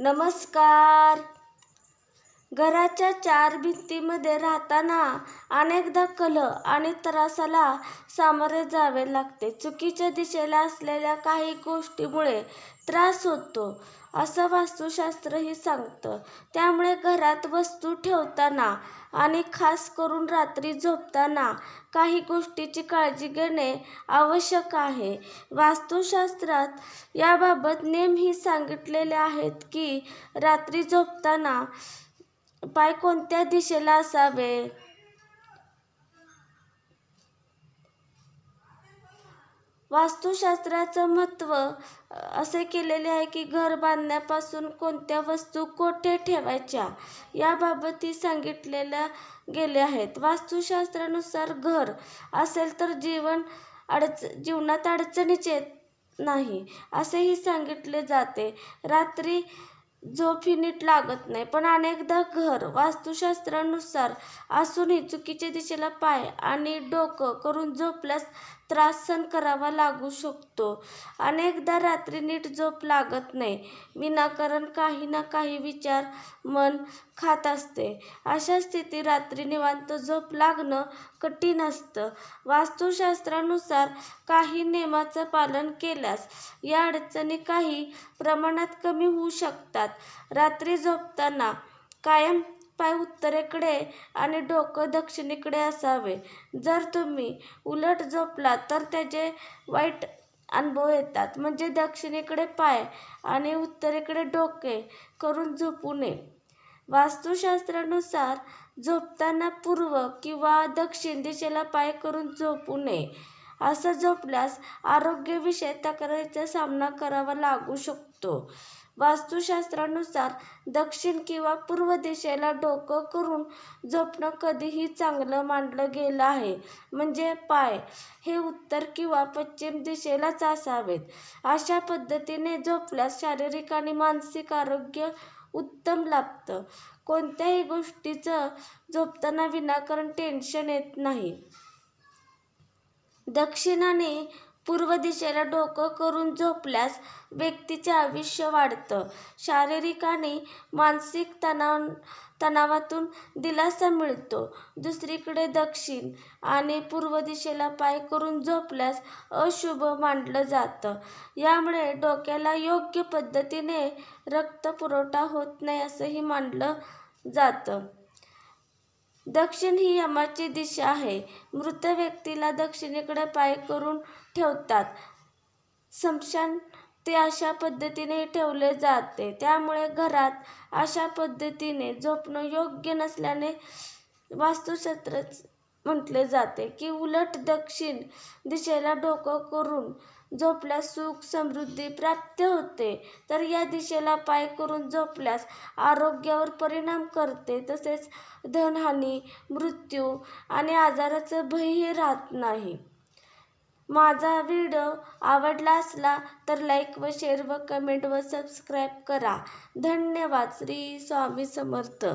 नमस्कार. घराच्या चार भिंतीमध्ये राहताना अनेकदा कलह आणि त्रासाला सामोरे जावे लागते. चुकीच्या दिशेला असलेल्या काही गोष्टीमुळे त्रास होतो असं वास्तुशास्त्रही सांगतं. त्यामुळे घरात वस्तू ठेवताना आणि खास करून रात्री झोपताना काही गोष्टीची काळजी घेणे आवश्यक आहे. वास्तुशास्त्रात याबाबत नेमही सांगितलेले आहेत की रात्री झोपताना पाय कोणत्या दिशेला असावे? वास्तुशास्त्राचं महत्त्व असे केलेले आहे की घर बांधण्यापासून कोणत्या वस्तू कोठे ठेवायच्या याबाबतही सांगितलेल्या गेले आहेत. वास्तुशास्त्रानुसार घर असेल तर जीवन अडच जीवनात अडचणीचे येत नाही असेही सांगितले जाते. रात्री झोप ही नीट लागत नाही. पण अनेकदा घर वास्तुशास्त्रानुसार असूनही चुकीच्या दिशेला पाय आणि डोकं करून झोपल्यास त्रास सहन करावा लागू शकतो. अनेकदा रात्री नीट झोप लागत नाही. विनाकारण काही ना काही विचार मन खात असते. अशा स्थिती रात्री निवांत झोप लागणं कठीण असतं. वास्तुशास्त्रानुसार काही नियमाचं पालन केल्यास या अडचणी काही प्रमाणात कमी होऊ शकतात. रात्री झोपताना कायम पाय उत्तरेकडे आणि डोकं दक्षिणेकडे असावे. जर तुम्ही उलट झोपलात तर त्याचे वाईट अनुभव येतात. म्हणजे दक्षिणेकडे पाय आणि उत्तरेकडे डोके करून झोपू नये. वास्तुशास्त्रानुसार झोपताना पूर्व किंवा दक्षिण दिशेला पाय करून झोपू नये. असं झोपल्यास आरोग्यविषयक तक्रारीचा सामना करावा लागू शकतो. वास्तुशास्त्रानुसार दक्षिण किंवा पूर्व दिशेला डोकं करून झोपणं कधीही चांगलं मानलं गेलं आहे. म्हणजे पाय हे उत्तर किंवा पश्चिम दिशेलाच असावेत. अशा पद्धतीने झोपल्यास शारीरिक आणि मानसिक आरोग्य उत्तम लाभतं. कोणत्याही गोष्टीचं झोपताना विनाकारण टेन्शन येत नाही. दक्षिण आणि पूर्व दिशेला डोकं करून झोपल्यास व्यक्तीचे आयुष्य वाढतं. शारीरिक आणि मानसिक तणाव तणावातून दिलासा मिळतो. दुसरीकडे दक्षिण आणि पूर्व दिशेला पाय करून झोपल्यास अशुभ मानलं जातं. यामुळे डोक्याला योग्य पद्धतीने रक्तपुरवठा होत नाही असंही मानलं जातं. दक्षिण ही यमाची दिशा आहे. मृत व्यक्तीला दक्षिणेकडे पाय करून ठेवतात. स्मशान ते अशा पद्धतीने ठेवले जाते. त्यामुळे घरात अशा पद्धतीने झोपणं योग्य नसल्याने वास्तुशास्त्र म्हटले जाते की उलट दक्षिण दिशेला डोकं करून झोपल्यास सुख समृद्धी प्राप्त होते. तर या दिशेला पाय करून झोपल्यास आरोग्यावर परिणाम करते. तसेच धनहानी मृत्यू आणि आजाराचं भयही राहत नाही. माझा व्हिडिओ आवडला असला तर लाईक व शेअर व कमेंट व सबस्क्राईब करा. धन्यवाद. श्री स्वामी समर्थ.